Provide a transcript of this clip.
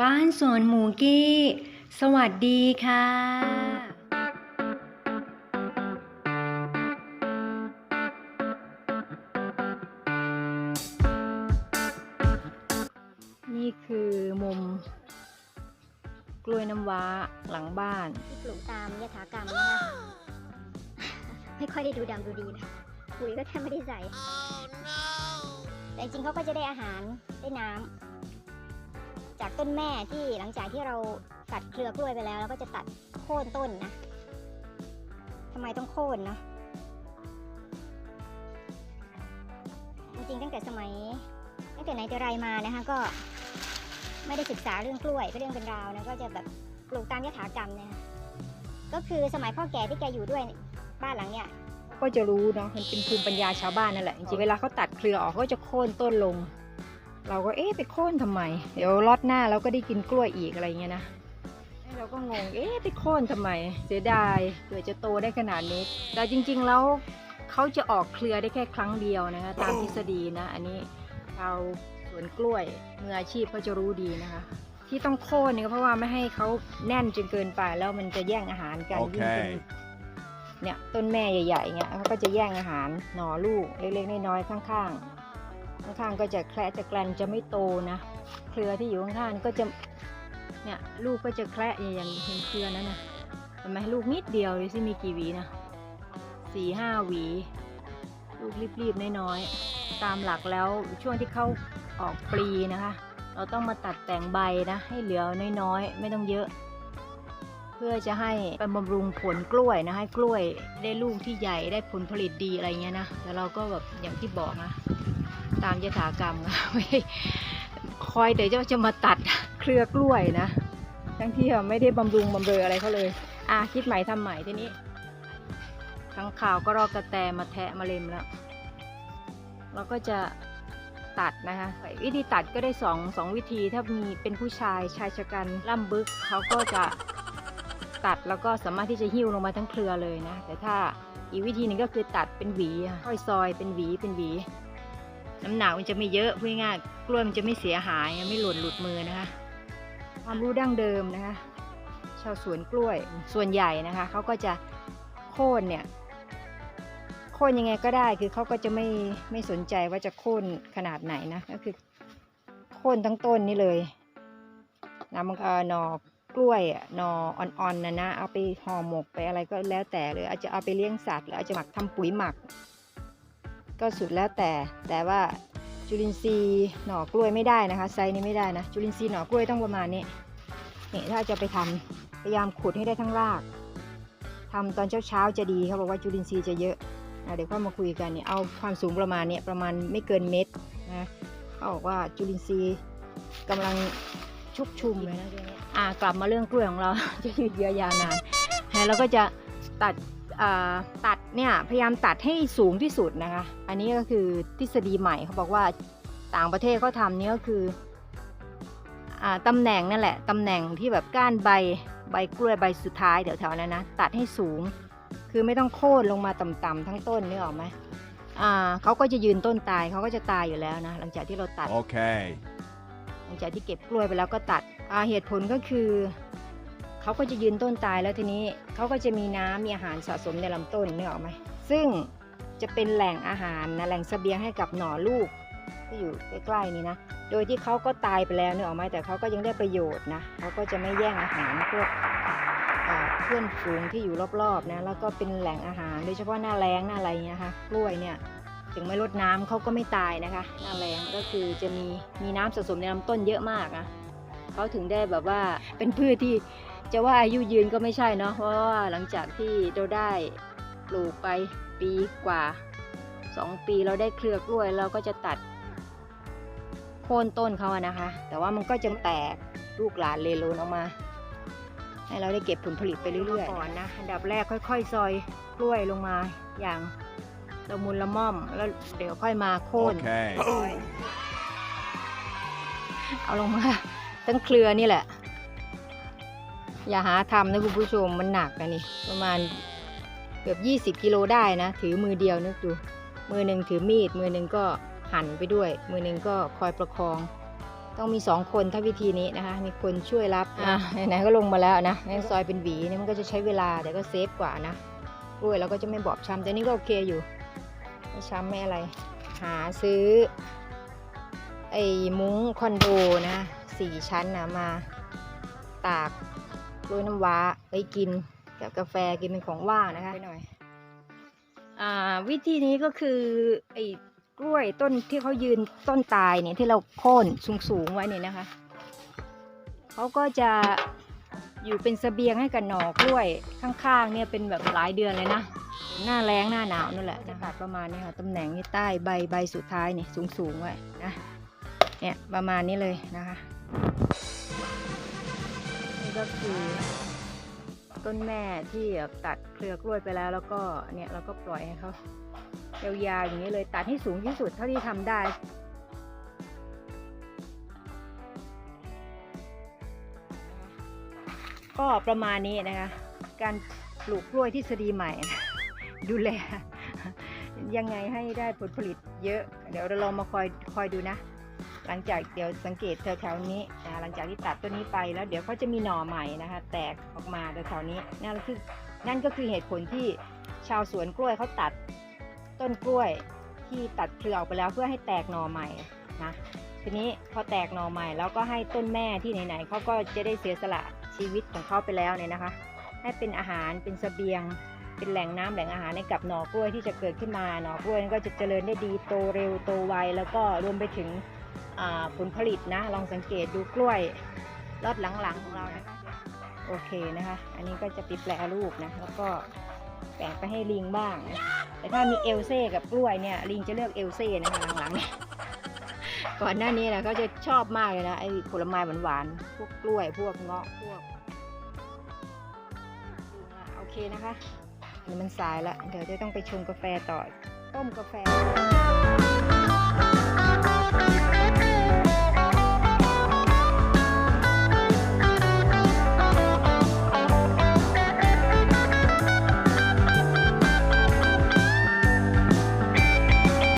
บ้านสวนหมูกี้ สวัสดีค่ะ นี่คือมุม กล้วยน้ำว้าหลังบ้านที่ปลูกตามยถากรรมนะคะไม่ค่อยได้ดูดำดูดีนะปุ๋ยก็แทบไม่ได้ใส่ แต่จริงๆเขาก็จะได้อาหารได้น้ำ จากต้นแม่ที่หลังจากที่เราตัดเครือกล้วยไปแล้วเราก็จะตัดโค่นต้นนะทำไมต้องโค่นเนาะจริงๆตั้งแต่สมัยตั้งแต่ไหนแต่ไรมานะคะก็ไม่ได้ศึกษาเรื่องกล้วยก็เรื่องเป็นราวนะก็จะแบบปลูกตามยถากรรมเนี่ยนะก็คือสมัยพ่อแก่ที่แกอยู่ด้วยบ้านหลังเนี่ยก็จะรู้เนาะมันเป็นภูมิปัญญาชาวบ้านนั่นแหละจริงๆเวลาเขาตัดเครือออกก็จะโค่นต้นลง เราก็เอ๊ะไปโค่นทำไม เดี๋ยวรอดหน้าเราก็ได้กินกล้วยอีกอะไรเงี้ยนะเราก็งงเอ๊ะไปโค่นทำไม เสียดายเผื่อจะโตได้ขนาดนี้ แต่จริงๆแล้วเขาจะออกเครือได้แค่ครั้งเดียวนะคะตามทฤษฎีนะอันนี้ชาวสวนกล้วยมืออาชีพเขาจะรู้ดีนะคะ ที่ต้องโค่นเนี่ยก็เพราะว่าไม่ให้เขาแน่นจนเกินไปแล้วมันจะแย่งอาหารกันยิ่งเป็น Okay. เนี่ยต้นแม่ใหญ่ๆเงี้ยเขาก็จะแย่งอาหารหน่อลูกเล็กๆน้อยๆข้างๆ ข้างๆก็จะแคระจะแกลนจะไม่โตนะ เครือที่อยู่ข้างๆก็จะเนี่ยลูกก็จะแคระอย่างเห็นเครือนั้นนะเห็นไหมลูกนิดเดียวเลยที่มีกี่หวีนะสี่ห้าหวี ลูกรีบๆน้อยๆตามหลักแล้วช่วงที่เขาออกปลีนะคะ เราต้องมาตัดแต่งใบนะให้เหลือน้อยๆ ไม่ต้องเยอะ พื่อจะให้บำรุงผลกล้วยนะให้กล้วยได้ลูกที่ใหญ่ได้ผลผลิตดีอะไรเงี้ยนะแต่เราก็แบบอย่างที่บอกนะตามยถากรรมนะไม่คอยแต่เจะจะมาตัดเครือกล้วยนะ ทั้งที่ไม่ได้บำรุงบำเรออะไรเขาเลยอะคิดใหม่ทำใหม่ทีนี้ทั้งข่าวก็รอกระแตมาแทะมาเล็มแล้วเราก็จะตัดนะคะวิธีตัดก็ได้สองสองวิธีถ้ามีเป็นผู้ชายชายชะกันล่ำบึกเขาก็จะ ตัดแล้วก็สามารถที่จะหิ้วลงมาทั้งเครือเลยนะ แต่ถ้าอีกวิธีหนึ่งก็คือตัดเป็นหวีค่อยซอยเป็นหวีเป็นหวี น้ำหนักมันจะไม่เยอะพูดง่ายกล้วยมันจะไม่เสียหายไม่หล่นหลุดมือนะคะความรู้ดั้งเดิมนะคะ ชาวสวนกล้วยส่วนใหญ่นะคะเขาก็จะโค่นเนี่ยโค่นยังไงก็ได้คือเขาก็จะไม่ไม่สนใจว่าจะโค่นขนาดไหนนะก็คือโค่นทั้งต้นนี่เลยนะมันเออหนอก กล้วยอะหนออ่อนๆนะนะเอาไปห่อหมกไปอะไรก็แล้วแต่หรืออาจจะเอาไปเลี้ยงสัตว์หรืออาจจะหมักทำปุ๋ยหมัก ก็สุดแล้วแต่ แต่ว่าจุลินทรีย์หน่อกล้วยไม่ได้นะคะ ไซนี้ไม่ได้นะ จุลินทรีย์หน่อกล้วยต้องประมาณนี้นี่ถ้าจะไปทำพยายามขุดให้ได้ทั้งรากทำตอนเช้าๆจะดีเขาบอกว่าจุลินทรีย์จะเยอะอะเดี๋ยวก็มาคุยกันเนี่ยเอาความสูงประมาณเนี้ยประมาณไม่เกินเม็ดนะเขาบอกว่าจุลินทรีย์กำลังชุกชุมเลยนะเรื่องนี้ากลับมาเรื่องกล้วยของเรา จะยืดเยื้อยาวนานนะเราก็จะตัดอ่าตัดเนี่ยพยายามตัดให้สูงที่สุดนะคะ อันนี้ก็คือทฤษฎีใหม่เขาบอกว่าต่างประเทศเขาทำเนี่ยก็คืออ่าตำแหน่งนั่นแหละตำแหน่งที่แบบก้านใบใบกล้วยใบสุดท้ายแถวๆนั้นนะตัดให้สูง คือไม่ต้องโค่นลงมาต่ำๆทั้งต้นนึกออกไหมอ่าเขาก็จะยืนต้นตายเขาก็จะตายอยู่แล้วนะหลังจากที่เราตัด Okay. หลังจากที่เก็บกล้วยไปแล้วก็ตัดอ่า เหตุผลก็คือเขาก็จะยืนต้นตายแล้วทีนี้เขาก็จะมีน้ำมีอาหารสะสมในลำต้นนึกออกไหมซึ่งจะเป็นแหล่งอาหารนะแหล่งเสบียงให้กับหน่อลูกที่อยู่ใกล้ๆนี้นะ โดยที่เขาก็ตายไปแล้วนึกออกไหมแต่เขาก็ยังได้ประโยชน์นะเขาก็จะไม่แย่งอาหารพวกเพื่อนฝูงที่อยู่รอบๆนะแล้วก็เป็นแหล่งอาหารโดยเฉพาะหน้าแล้งหน้าอะไรเงี้ยค่ะกล้วยเนี่ยถึงไม่ลดน้ำเขาก็ไม่ตายนะคะ หน้าแล้งก็คือจะมีมีน้ำสะสมในลำต้นเยอะมากนะ เขาถึงได้แบบว่าเป็นพืชที่จะว่าอายุยืนก็ไม่ใช่เนาะเพราะว่าหลังจากที่เราได้ปลูกไปปีกว่าสองปีเราได้เครือกล้วยเราก็จะตัดโค่นต้นเขาอะนะคะ แต่ว่ามันก็จะแตกลูกหลานเลโลนออกมา ให้เราได้เก็บผลผลิตไปเรื่อยๆก่อนนะอันดับแรกค่อย ๆ ซอยกล้วยลงมาอย่างละมุนละม่อมแล้วเดี๋ยวค่อยมาโค่น Okay. เอาลงมา ทั้งเครือนี่แหละ อย่าหาทำนะคุณผู้ชมมันหนักนะนี่ประมาณเกือบ 20 กิโลได้นะ ถือมือเดียวนึกดู มือหนึ่งถือมีด มือหนึ่งก็หั่นไปด้วย มือหนึ่งก็คอยประคอง ต้องมีสองคนถ้าวิธีนี้นะคะ มีคนช่วยรับอะไหนๆก็ลงมาแล้วนะในซอยเป็นหวีเนี่ยมันก็จะใช้เวลาแต่ก็เซฟกว่านะกล้วยเราก็จะไม่บอบช้ำแต่นี่ก็โอเคอยู่ไม่ช้ำไม่อะไร หาซื้อ ไอ้มุ้งคอนโดนะ สี่ชั้นนะมา ตากกล้วยน้ำว้าไปกินกับกาแฟกินเป็นของว่างนะคะไปหน่อยอ่าวิธีนี้ก็คือไอ้กล้วยต้นที่เขายืนต้นตายเนี่ยที่เราโค่นสูงๆไว้เนี่ยนะคะเขาก็จะอยู่เป็นเสบียงให้กับหน่อกล้วยข้างๆเนี่ยเป็นแบบหลายเดือนเลยนะ หน้าแรงหน้าหนาวนั่นแหละจะตัดประมาณนี้ค่ะตำแหน่งที่ใต้ใบใบสุดท้ายเนี่ยสูงๆไว้นะเนี่ยประมาณนี้เลยนะคะนี่ ก็คือต้นแม่ที่ตัดเครือกล้วยไปแล้ว แล้วก็เนี่ยเราก็ปล่อยให้เขายาวๆอย่างนี้เลยตัดให้สูงที่สุดเท่าที่ทำได้ก็ประมาณนี้นะคะ การปลูกกล้วยทฤษฎีใหม่ ดูแล ยังไงให้ได้ผลผลิตเยอะ เดี๋ยวเราลองมาคอยคอยดูนะ หลังจากเดี๋ยวสังเกตแถวๆนี้นะหลังจากที่ตัดต้นนี้ไปแล้วเดี๋ยวเขาจะมีหน่อใหม่นะคะ แตกออกมาแถวๆนี้นั่นคือนั่นก็คือเหตุผลที่ชาวสวนกล้วยเขาตัดต้นกล้วยที่ตัดเครือออกไปแล้วเพื่อให้แตกหน่อใหม่นะทีนี้พอแตกหน่อใหม่แล้วก็ให้ต้นแม่ที่ไหนๆเขาก็จะได้เสียสละชีวิตของเขาไปแล้วเนี่ยนะคะ ให้เป็นอาหารเป็นเสบียง เป็นแหล่งน้ำแหล่งอาหารให้กับหน่อกล้วยที่จะเกิดขึ้นมาหน่อกล้วยก็จะเจริญได้ดีโตเร็วโตไวแล้วก็รวมไปถึง ผลผลิตนะ ลองสังเกตดูกล้วยรอบหลังๆของเรานะคะโอเคนะคะ อันนี้ก็จะปิดแปลรูปนะ แล้วก็แบ่งไปให้ลิงบ้างนะแต่ถ้ามีเอลเซ่กับกล้วยเนี่ยลิงจะเลือกเอลเซ่นะคะหลังๆก่อนหน้านี้นะเขาจะชอบมากเลยนะไอ้ผลไม้หวานๆพวกกล้วยพวกเงาะพวกโอเคนะคะมันสายละเดี๋ยวจะต้องไปชงกาแฟต่อต้มกาแฟ